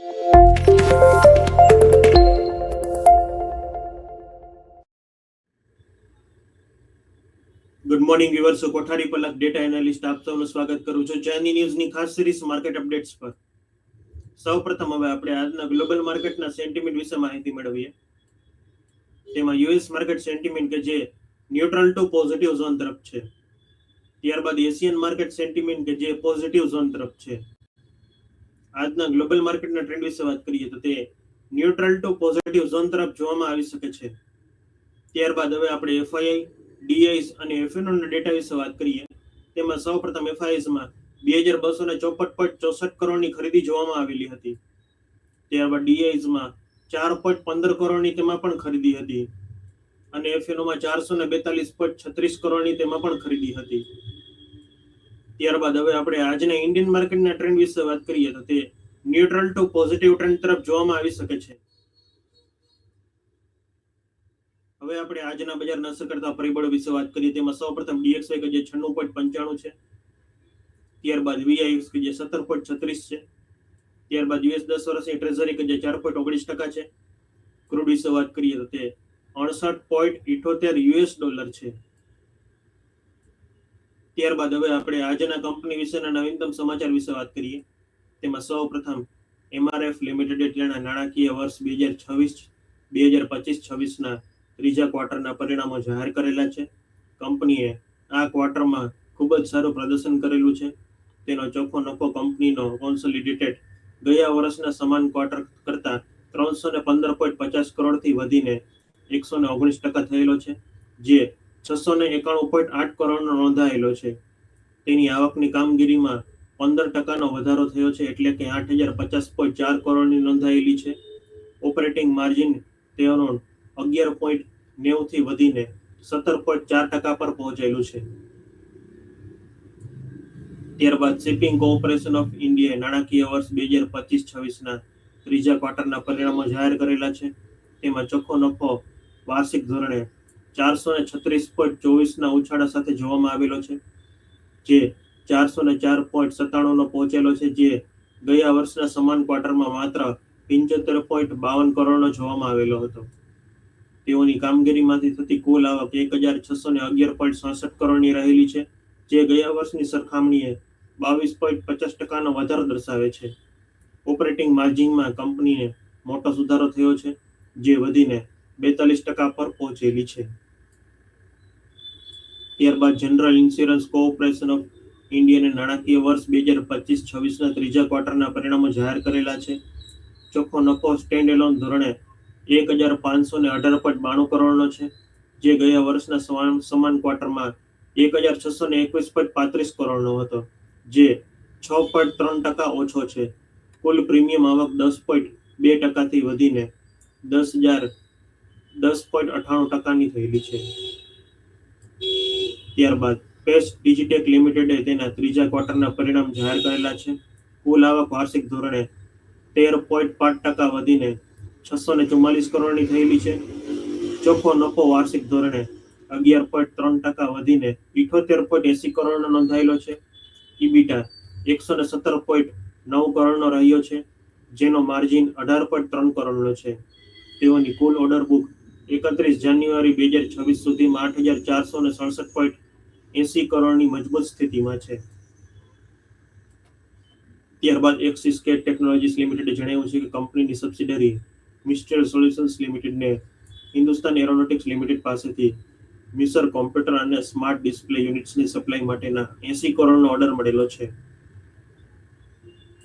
Good morning viewers Kothari Palak data analyst આપ સૌનું સ્વાગત કરું છું ચાની ન્યૂઝની ખાસ સિરીઝ માર્કેટ અપડેટ્સ પર. સૌપ્રથમ હવે આપણે આજના ગ્લોબલ માર્કેટના સેન્ટિમેન્ટ વિશે માહિતી મેળવીએ. તેમાં યુએસ માર્કેટ સેન્ટિમેન્ટ કે જે ન્યુટ્રલ ટુ પોઝિટિવ ઝોન તરફ છે. ત્યારબાદ એશિયન માર્કેટ સેન્ટિમેન્ટ કે જે પોઝિટિવ ઝોન તરફ છે. આજના ગ્લોબલ માર્કેટના ટ્રેન્ડ વિશે વાત કરીએ તો તે ન્યુટ્રલ ટુ પોઝિટિવ ઝોન તરફ જોવામાં આવી શકે છે. ત્યારબાદ હવે આપણે એફઆઈઆઈ ડીઆઈસ અને એફએનઓના ડેટા વિશે વાત કરીએ. તેમાં સૌપ્રથમ એફઆઈએસમાં બે હજાર બસો ને ચોપન પોઈન્ટ ચોસઠ કરોડની ખરીદી જોવામાં આવેલી હતી. ત્યારબાદ ડીઆઈસમાં ચાર પોઈન્ટ પંદર કરોડની તેમાં પણ ખરીદી હતી. અને એફએનઓમાં ચારસો ને બેતાલીસ પોઈન્ટ છત્રીસ કરોડની તેમાં પણ ખરીદી હતી. ત્યારબાદ હવે આપણે આજના ઇન્ડિયન માર્કેટના ટ્રેન્ડ વિશે વાત કરીએ તો તે ન્યુટ્રલ ટુ પોઝિટિવ ટ્રેન્ડ તરફ જોવામાં આવી શકે છે. હવે આપણે આજના બજારના અસર કરતા પરિબળો વિશે વાત કરીએ તેમાં સૌપ્રથમ ડીએક્સવાય કે જે છન્નું પોઈન્ટ પંચાણું છે. ત્યારબાદ વીઆઈએક્સ કે જે સત્તર પોઈન્ટ છત્રીસ છે. ત્યારબાદ યુએસ દસ વર્ષની ટ્રેઝરી કે જે ચાર પોઈન્ટ ઓગણીસ ટકા છે. ક્રૂડ વિશે વાત કરીએ તો તે અડસઠ પોઈન્ટ ઇઠોતેર યુએસ ડોલર છે. ત્યારબાદ હવે આપણે આજના કંપની વિશેના નવીનતમ સમાચાર વિશે વાત કરીએ. તેમાં સૌ પ્રથમ એમઆરએફ લિમિટેડે તેના નાણાકીય વર્ષ બે હજાર છવ્વીસ બે હજાર પચીસ, છવ્વીસના ત્રીજા ક્વાર્ટરના પરિણામો જાહેર કરેલા છે. કંપનીએ આ ક્વાર્ટરમાં ખૂબ જ સારું પ્રદર્શન કરેલું છે. તેનો ચોખ્ખો નફો કંપનીનો કોન્સોલિડેટેડ ગયા વર્ષના સમાન ક્વાર્ટર કરતાં ત્રણસો ને પંદર પોઈન્ટ પચાસ કરોડથી વધીને એકસો ને ઓગણીસ ટકા થયેલો છે, જે છસો ને એકાણું પોઈન્ટ આઠ કરોડનો નોંધાયેલો છે. તેની આવકની કામગીરીમાં પંદર ટકાનો વધારો થયો છે એટલે કે આઠ હજાર પચાસ પોઈન્ટ ચાર કરોડની નોંધાયેલી છે. ઓપરેટિંગ માર્જિન તેઓનો અગિયાર પોઈન્ટ નેવું થી વધીને સત્તર પોઈન્ટ ચાર ટકા પર પહોંચેલું છે. ત્યારબાદ શિપિંગ કોર્પોરેશન ઓફ ઇન્ડિયાએ નાણાકીય વર્ષ બે હજાર પચીસ છવ્વીસના ત્રીજા ક્વાર્ટરના પરિણામો જાહેર કરેલા છે. તેમાં ચોખ્ખો નફો વાર્ષિક ધોરણે ચારસો ને છત્રીસ પોઈન્ટ ચોવીસના ઉછાળા સાથે જોવામાં આવેલો છે, જે ચારસો ને ચાર પોઈન્ટ સત્તાણુંનો પહોંચેલો છે, જે ગયા વર્ષના સમાન ક્વાર્ટરમાં માત્ર પંચોતેર પોઈન્ટ બાવન કરોડનો જોવામાં આવેલો હતો. તેઓની કામગીરીમાંથી થતી કુલ આવક એક હજાર છસો ને અગિયાર પોઈન્ટ સાસઠ કરોડની રહેલી છે, જે ગયા વર્ષની સરખામણીએ બાવીસ પોઈન્ટ પચાસ ટકાનો વધારો દર્શાવે છે. ઓપરેટિંગ માર્જિનમાં કંપનીને મોટો સુધારો થયો છે, જે વધીને બેતાલીસ ટકા પર પહોંચેલી છે. ત્યારબાદ જનરલ ઇન્સ્યોરન્સ કોઓપરેશન ઓફ ઇન્ડિયાને નાણાકીય વર્ષ બે હજાર પચીસ છવ્વીસના ત્રીજા ક્વાર્ટરના પરિણામો જાહેર કરેલા છે. ચોખ્ખો નફો સ્ટેન્ડ એલોન ધોરણે એક હજાર પાંચસો ને અઢાર પોઈન્ટ બાણું કરોડનો છે, જે ગયા વર્ષના સમાન સમાન ક્વાર્ટરમાં એક હજાર છસો ને એકવીસ પોઈન્ટ પાંત્રીસ કરોડનો હતો, જે છ પોઈન્ટ ત્રણ ટકા ઓછો છે. કુલ પ્રીમિયમ આવક દસ પોઈન્ટ બે ટકાથી વધીને દસ હજાર દસ પોઈન્ટ અઠાણું ટકાની થયેલી છે. ત્યારબાદ પેસ્ટ ડિજિટેક લિમિટેડે તેના ત્રીજા ક્વાર્ટરના પરિણામ જાહેર કરેલા છે. કુલ આવક વાર્ષિક ધોરણે તેર પોઈન્ટ પાંચ ટકા વધીને છસો ને ચુમ્માલીસ કરોડની થયેલી છે. ચોખ્ખો નફો વાર્ષિક ધોરણે અગિયાર પોઈન્ટ ત્રણ ટકા વધીને ઇઠોતેર પોઈન્ટ એસી કરોડનો નોંધાયેલો છે. ઇબીટા એકસો ને સત્તર પોઈન્ટ નવ કરોડનો રહ્યો છે, જેનો માર્જિન અઢાર પોઈન્ટ ત્રણ કરોડનો છે. તેઓની કુલ ઓર્ડર બુક એકત્રીસ જાન્યુઆરી બે હજાર છવ્વીસ સુધીમાં આઠ હજાર ચારસો ને સડસઠ પોઈન્ટ એસી કરોડની મજબૂત સ્થિતિમાં છે. ત્યારબાદ એક્સિસ કેટ ટેકનોલોજીસ લિમિટેડે જણાવ્યું છે કે કંપનીની સબસિડરી મિસ્ટર સોલ્યુશન્સ લિમિટેડને હિન્દુસ્તાન એરોનોટિક્સ લિમિટેડ પાસેથી mission computer and smart display યુનિટ્સની supply માટેના એસી કરોડનો ઓર્ડર મળેલો છે.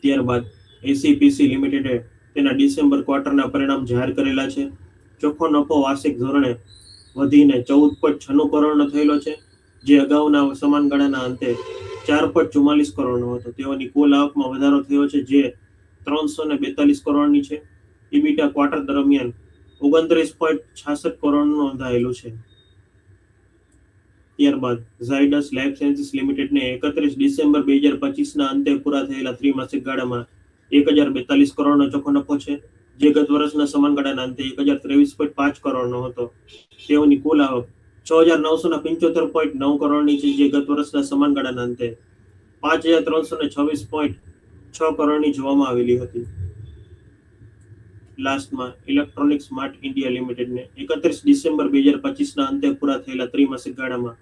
ત્યારબાદ એસીપીસી લિમિટેડે તેના ડિસેમ્બર ક્વાર્ટરના પરિણામ જાહેર કરેલા છે. ચોખ્ખો નફો વાર્ષિક ધોરણે વધીને ચૌદ પોઈન્ટ છન્નું કરોડનો થયેલો છે, જે અગાઉના સમાન ગાળાના અંતે ચાર પોઈન્ટ ચુમ્માલીસ કરોડનો હતો. તેઓની કુલ આવકમાં વધારો થયો છે, જે ત્રણસો ને બેતાલીસ કરોડની છે. ઇબીટા ક્વાર્ટર દરમિયાન ઓગણત્રીસ પોઈન્ટ છાસઠ કરોડનું નોંધાયેલું છે. ત્યારબાદ ઝાયડસ લાઇફ સાયન્સીસ લિમિટેડને એકત્રીસ ડિસેમ્બર બે હજાર પચીસના અંતે પૂરા થયેલા ત્રિમાસિક ગાળામાં એક હજાર બેતાલીસ કરોડનો ચોખ્ખો નફો છે. જે ગત વર્ષના સમાન ગાળાના અંતે એક હજાર ત્રેવીસ પોઈન્ટ પાંચ કરોડનો હતો. તેઓની કુલ આવક છ હજાર નવસો ને પંચોતેર પોઈન્ટ નવ કરોડની છે જે ગત વર્ષના સમાન ગાળાના અંતે પાંચ હજાર ત્રણસો ને છવ્વીસ પોઈન્ટ છ કરોડની જોવામાં આવેલી હતી. લાસ્ટમાં ઇલેક્ટ્રોનિક સ્માર્ટ ઇન્ડિયા લિમિટેડને એકત્રીસ ડિસેમ્બર બે હજાર પચીસના અંતે પૂરા થયેલા ત્રિમાસિક ગાળામાં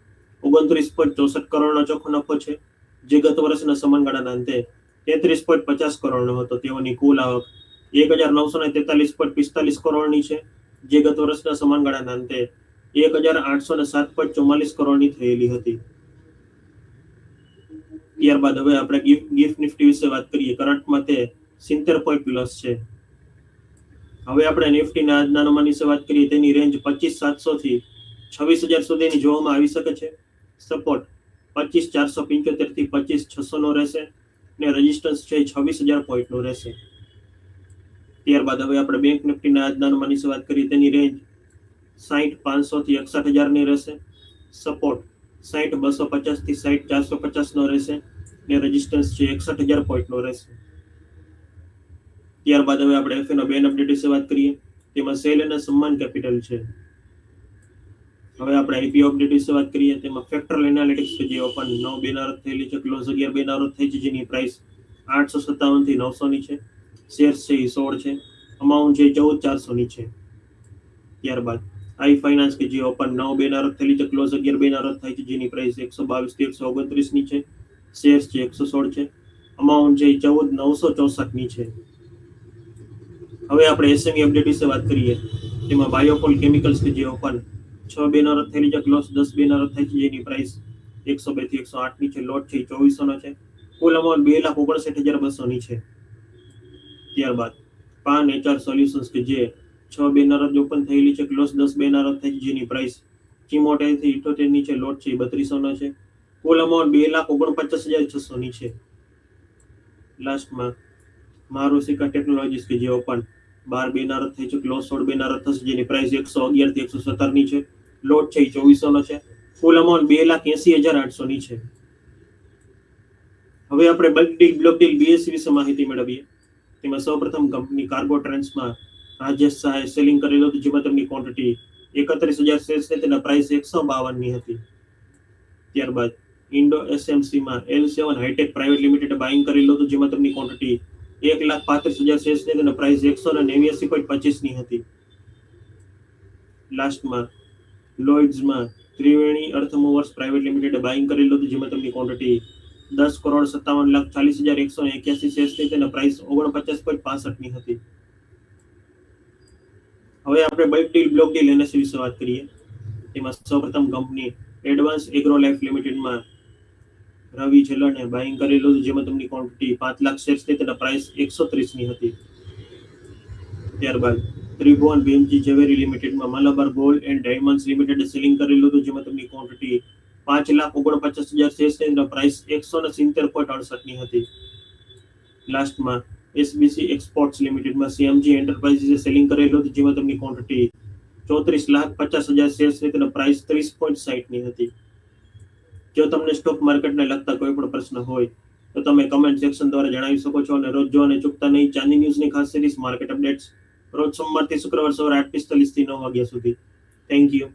ઓગણત્રીસ પોઈન્ટ ચોસઠ કરોડનો ચોખ્ખો નફો છે. જે ગત વર્ષના સમાનગાળાના અંતે તેત્રીસ પોઈન્ટ પચાસ કરોડનો હતો. તેઓની કુલ આવક એક હજાર નવસો ને તેતાલીસ પોઈન્ટ પિસ્તાલીસ કરોડની છે. જે ગત વર્ષના સમાનગાળાના અંતે એક હજાર આઠસો ને સાત પોઈન્ટ ચુમ્માલીસ કરોડની થયેલી હતી. ત્યારબાદ હવે આપણે ગિફ્ટ ગિફ્ટ નિફ્ટી વિશે વાત કરીએ. કરંટમાં તે સિત્તેર પોઈન્ટ પ્લસ છે. હવે આપણે નિફ્ટીના આજના અનુમાન વિશે વાત કરીએ, તેની રેન્જ પચીસ સાતસો થી છવ્વીસ હજાર સુધીની જોવામાં આવી શકે છે. સપોર્ટ પચીસ ચારસો પંચોતેરથી પચીસ છસો નો રહેશે ને રેઝિસ્ટન્સ છે છવ્વીસ હજાર પોઈન્ટ નો રહેશે. ત્યારબાદ હવે આપણે બેંક નિફ્ટીના આજના અનુમાન વાત કરીએ, તેની રેન્જ સાહીઠ પાંચસો થી એકસઠ હજારની રહેશે. સપોર્ટ સાહીઠ બસો પચાસથી સાહીઠ ચારસો પચાસનો રહેશે ને રેઝિસ્ટન્સ છે એકસઠ હજાર પોઈન્ટનો રહેશે. ત્યારબાદ હવે આપણે એફ એનો બેન અપડેટ વિશે વાત કરીએ, તેમાં સેલ અને સન્માન કેપિટલ છે. હવે આપણે આઈપીઓ અપડેટ વિશે વાત કરીએ, તેમાં ફેક્ટરલ એનાલિટિક્સ છે, જે ઓપન નવ બેનારત થયેલી છે ક્લોઝ અગિયાર બેનારત થઈ છે, જેની પ્રાઇસ આઠસો સત્તાવનથી નવસો ની છે. શેર્સ છે એ સોળ છે. અમાઉન્ટ છે ચૌદ ચારસોની છે. ત્યારબાદ આઈ ફાઇનાન્સ કે જે ઓપન નવ બેનારત થયેલી છે. ક્લોઝ અગિયાર બેનારત થાય છે. જેની પ્રાઇસ એકસો બાવીસથી એકસો ઓગણત્રીસની છે. શેર્સ છે એકસો સોળ છે. અમાઉન્ટ છે ચૌદ નવસો ચોસઠની છે. હવે આપણે એસએમઈ અપડેટ વિશે વાત કરીએ. તેમાં બાયોકોલ કેમિકલ્સ કે જે ઓપન છ બેનારત થયેલી છે. ક્લોઝ દસ બેનારત થાય છે. જેની પ્રાઇસ એકસો બેથી એકસો આઠની છે. લોટ છે ચોવીસો નો છે. કુલ અમાઉન્ટ બે લાખ ઓગણસાઠ હજાર બસોની છે. ત્યારબાદ પાન એચઆર સોલ્યુશન્સ કે જે છ બેનારત ઓપન થયેલી છે ક્લોઝ દસ બેનારત થઈ છે, જેની પ્રાઇસ ચીમોટેલથી થી ઇઠોતેરની છે લોટ છે બત્રીસો નો છે. કુલ અમાઉન્ટ બે લાખ ઓગણપચાસ હજાર છસોની છે. લાસ્ટમાં મારુસિકા ટેકનોલોજીસ કે જે ઓપન બાર બેનાર થઈ છે ક્લોઝ સોળ બેનાર થશે, જેની પ્રાઇસ એકસો અગિયારથી એકસો સત્તરની છે. લોટ છે એ ચોવીસોનો છે. ફૂલ અમાઉન્ટ બે લાખ એસી હજાર આઠસો ની છે. હવે આપણે bulk deal block deal BSE વિશે માહિતી મેળવીએ. તેમાં સૌપ્રથમ કંપની કાર્ગો ટ્રેન્સમાં રાજેશ શાહે સેલિંગ કરેલું હતું, જેમાં તેમની ક્વોન્ટિટી એકત્રીસ હજાર શેર્સ છે તેના પ્રાઇસ એકસો બાવનની હતી ત્યારબાદ Indo એસએમસીમાં L seven hitech private limited buying કરેલું હતું, જેમાં તેમની ક્વોન્ટિટી એક લાખ પાંત્રીસ હજાર શેર્સ છે તેના પ્રાઇસ એકસો ને નેવ્યાસી પોઈન્ટ પચીસની હતી. લાસ્ટમાં લોઇડ્સમાં Triveni earth movers private limited buying કરેલું હતું, જેમાં તેમની ક્વોન્ટિટી દસ કરોડ સત્તાવન લાખ ચાલીસ હજાર એકસો એક્યાસી શેર્સ થઈ તેના પ્રાઇસ ઓગણપચાસ પોઈન્ટ પાસઠની હતી. હવે આપણે bulk deal block deal NSE વિશે વાત કરીએ. તેમાં સૌપ્રથમ કંપની એડવાન્સ એગ્રો લાઈફ લિમિટેડમાં રવિ જલણે બાઇંગ કરેલું હતું, જેમાં તેમની ક્વોન્ટિટી પાંચ લાખ શેર્સ થઈ તેના પ્રાઇસ એકસો ત્રીસની હતી. ત્યારબાદ Tribhuvan બીએમજી Zaveri લિમિટેડમાં Malabar gold and diamonds limited selling કરેલું હતું, જેમાં તેમની ક્વોન્ટિટી પાંચ લાખ ઓગણપચાસ હજાર તેના પ્રાઇસ એકસો ને સિત્તેર પોઈન્ટ અડસઠની હતી. લાસ્ટમાં એસબીસી એક્સપોર્ટ્સ લિમિટેડમાં સીએમજી એન્ટરપ્રાઇઝે સેલિંગ કરેલું હતું, જેમાં તેમની ક્વોન્ટિટી ચોત્રીસ લાખ પચાસ હજાર શેર છે તેનો પ્રાઇસ ત્રીસ પોઈન્ટ સાઠની હતી. જો તમને સ્ટોક માર્કેટને લગતા કોઈ પણ પ્રશ્ન હોય, તો તમે કમેન્ટ સેક્શન દ્વારા જણાવી શકો છો અને રોજ જોવાને ચૂકતા નહીં, ચાંદી ન્યૂઝની ખાસ સિરીઝ માર્કેટ અપડેટ્સ રોજ સોમવારથી શુક્રવાર સવારે આઠ પિસ્તાલીસથી નવ વાગ્યા સુધી. Thank you